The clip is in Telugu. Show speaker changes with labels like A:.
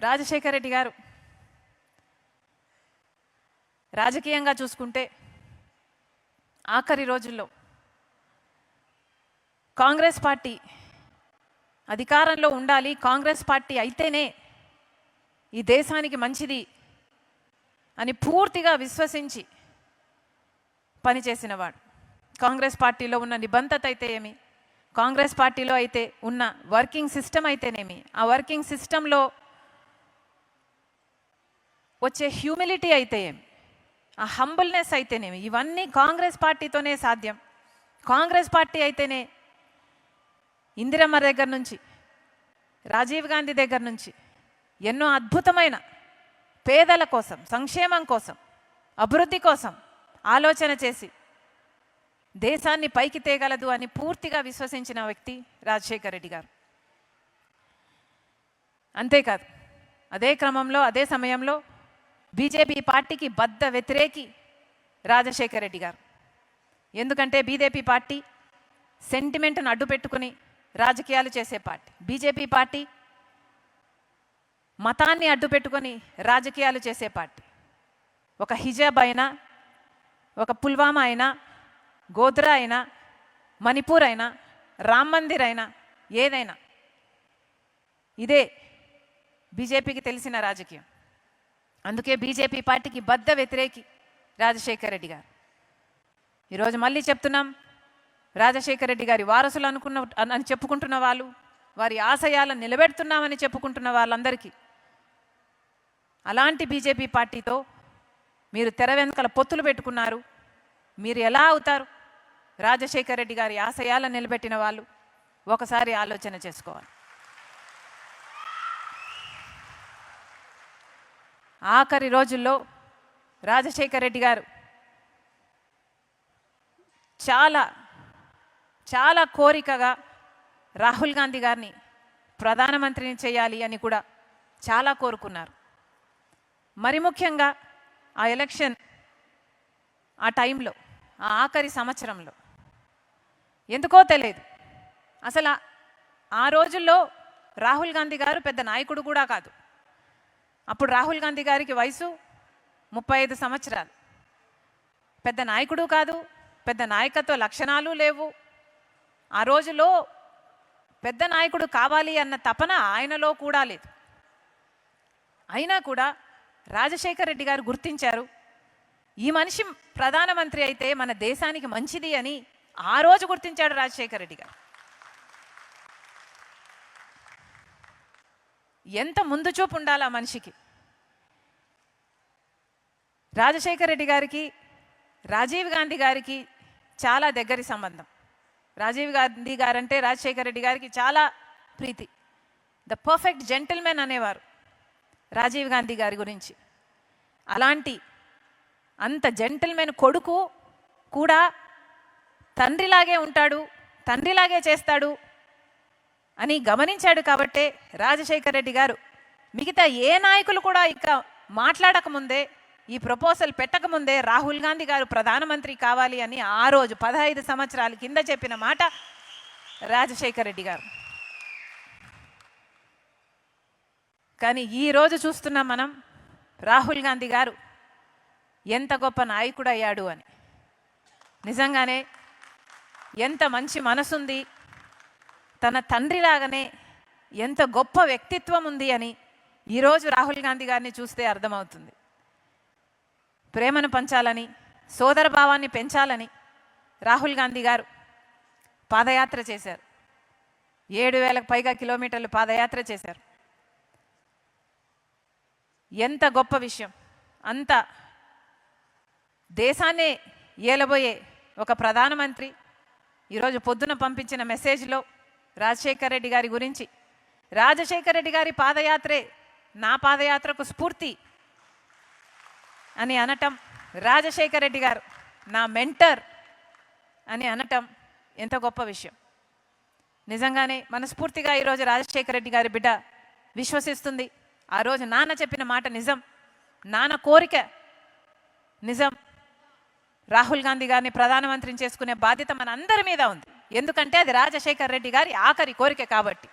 A: రాజశేఖర రెడ్డి గారు రాజకీయంగా చూసుకుంటే ఆఖరి రోజుల్లో కాంగ్రెస్ పార్టీ అధికారంలో ఉండాలి కాంగ్రెస్ పార్టీ అయితేనే ఈ దేశానికి మంచిది అని పూర్తిగా విశ్వసించి పనిచేసినవాడు. కాంగ్రెస్ పార్టీలో ఉన్న నిబంధత అయితే ఏమి కాంగ్రెస్ పార్టీలో అయితే ఉన్న వర్కింగ్ సిస్టమ్ అయితేనేమి ఆ వర్కింగ్ సిస్టంలో వచ్చే హ్యూమిలిటీ అయితే ఏమి ఆ హంబుల్నెస్ అయితేనేమి? ఇవన్నీ కాంగ్రెస్ పార్టీతోనే సాధ్యం. కాంగ్రెస్ పార్టీ అయితేనే ఇందిరమ్మ దగ్గర నుంచి రాజీవ్ గాంధీ దగ్గర నుంచి ఎన్నో అద్భుతమైన పేదల కోసం సంక్షేమం కోసం అభివృద్ధి కోసం ఆలోచన చేసి దేశాన్ని పైకి తేగలదు అని పూర్తిగా విశ్వసించిన వ్యక్తి రాజశేఖర రెడ్డి గారు. అంతేకాదు అదే క్రమంలో అదే సమయంలో బీజేపీ పార్టీకి బద్ద వ్యతిరేకి రాజశేఖర రెడ్డి గారు. ఎందుకంటే బీజేపీ పార్టీ సెంటిమెంట్ను అడ్డు పెట్టుకుని రాజకీయాలు చేసే పార్టీ. బీజేపీ పార్టీ మతాన్ని అడ్డు పెట్టుకొని రాజకీయాలు చేసే పార్టీ. ఒక హిజాబ్ అయినా ఒక పుల్వామా అయినా గోద్రా అయినా మణిపూర్ అయినా రామ్ మందిర్ అయినా ఏదైనా ఇదే బీజేపీకి తెలిసిన రాజకీయం. అందుకే బీజేపీ పార్టీకి బద్ద వ్యతిరేకి రాజశేఖర రెడ్డి గారు. ఈరోజు మళ్ళీ చెప్తున్నాం రాజశేఖర రెడ్డి గారి వారసులు అనుకున్న అని చెప్పుకుంటున్న వాళ్ళు వారి ఆశయాలను నిలబెడుతున్నామని చెప్పుకుంటున్న వాళ్ళందరికీ అలాంటి బీజేపీ పార్టీతో మీరు తెర వెనుకల పొత్తులు పెట్టుకున్నారు మీరు ఎలా అవుతారు? రాజశేఖర రెడ్డి గారి ఆశయాలను నిలబెట్టిన వాళ్ళు ఒకసారి ఆలోచన చేసుకోవాలి. ఆఖరి రోజుల్లో రాజశేఖర రెడ్డి గారు చాలా చాలా కోరికగా రాహుల్ గాంధీ గారిని ప్రధానమంత్రిని చేయాలి అని కూడా చాలా కోరుకున్నారు. మరి ముఖ్యంగా ఆ ఎలక్షన్ ఆ టైంలో ఆ ఆఖరి సంవత్సరంలో ఎందుకో తెలియదు. అసలు ఆ- ఆ రోజుల్లో రాహుల్ గాంధీ గారు పెద్ద నాయకుడు కూడా కాదు. అప్పుడు రాహుల్ గాంధీ గారికి వయసు ముప్పై ఐదు సంవత్సరాలు. పెద్ద నాయకుడు కాదు పెద్ద నాయకత్వ లక్షణాలు లేవు. ఆ రోజులో పెద్ద నాయకుడు కావాలి అన్న తపన ఆయనలో కూడా లేదు. అయినా కూడా రాజశేఖర రెడ్డి గారు గుర్తించారు ఈ మనిషి ప్రధానమంత్రి అయితే మన దేశానికి మంచిది అని ఆ రోజు గుర్తించాడు రాజశేఖర రెడ్డి గారు. ఎంత ముందు చూపు ఉండాలి ఆ మనిషికి? రాజశేఖర రెడ్డి గారికి రాజీవ్ గాంధీ గారికి చాలా దగ్గరి సంబంధం. రాజీవ్ గాంధీ గారంటే రాజశేఖర రెడ్డి గారికి చాలా ప్రీతి. ద పర్ఫెక్ట్ జెంటిల్మెన్ అనేవారు రాజీవ్ గాంధీ గారి గురించి. అలాంటి అంత జెంటిల్మెన్ కొడుకు కూడా తండ్రిలాగే ఉంటాడు తండ్రిలాగే చేస్తాడు అని గమనించాడు కాబట్టే రాజశేఖర్ రెడ్డి గారు మిగతా ఏ నాయకులు కూడా ఇక మాట్లాడకముందే ఈ ప్రపోజల్ పెట్టకముందే రాహుల్ గాంధీ గారు ప్రధానమంత్రి కావాలి అని ఆ రోజు పదహైదు సంవత్సరాల కింద చెప్పిన మాట రాజశేఖర్ రెడ్డి గారు. కానీ ఈ రోజు చూస్తున్నాం మనం రాహుల్ గాంధీ గారు ఎంత గొప్ప నాయకుడు అయ్యాడు అని. నిజంగానే ఎంత మంచి మనసుంది తన తండ్రిలాగానే ఎంత గొప్ప వ్యక్తిత్వం ఉంది అని ఈరోజు రాహుల్ గాంధీ గారిని చూస్తే అర్థమవుతుంది. ప్రేమను పంచాలని సోదర భావాన్ని పెంచాలని రాహుల్ గాంధీ గారు పాదయాత్ర చేశారు. ఏడు వేలకు పైగా కిలోమీటర్లు పాదయాత్ర చేశారు. ఎంత గొప్ప విషయం. అంత దేశాన్నే ఏలబోయే ఒక ప్రధానమంత్రి ఈరోజు పొద్దున పంపించిన మెసేజ్లో రాజశేఖర్ రెడ్డి గారి గురించి. రాజశేఖర్ రెడ్డి గారి పాదయాత్రే నా పాదయాత్రకు స్ఫూర్తి అని అనటం రాజశేఖర్ రెడ్డి గారు నా మెంటర్ అని అనటం ఎంత గొప్ప విషయం. నిజంగానే మనస్ఫూర్తిగా ఈరోజు రాజశేఖర రెడ్డి గారి బిడ్డ విశ్వసిస్తుంది. ఆ రోజు నాన్న చెప్పిన మాట నిజం నాన్న కోరిక నిజం. రాహుల్ గాంధీ గారిని ప్రధానమంత్రిని చేసుకునే బాధ్యత మన అందరి మీద ఉంది. ఎందుకంటే అది రాజశేఖర్ రెడ్డి గారి ఆఖరి కోరిక కాబట్టి.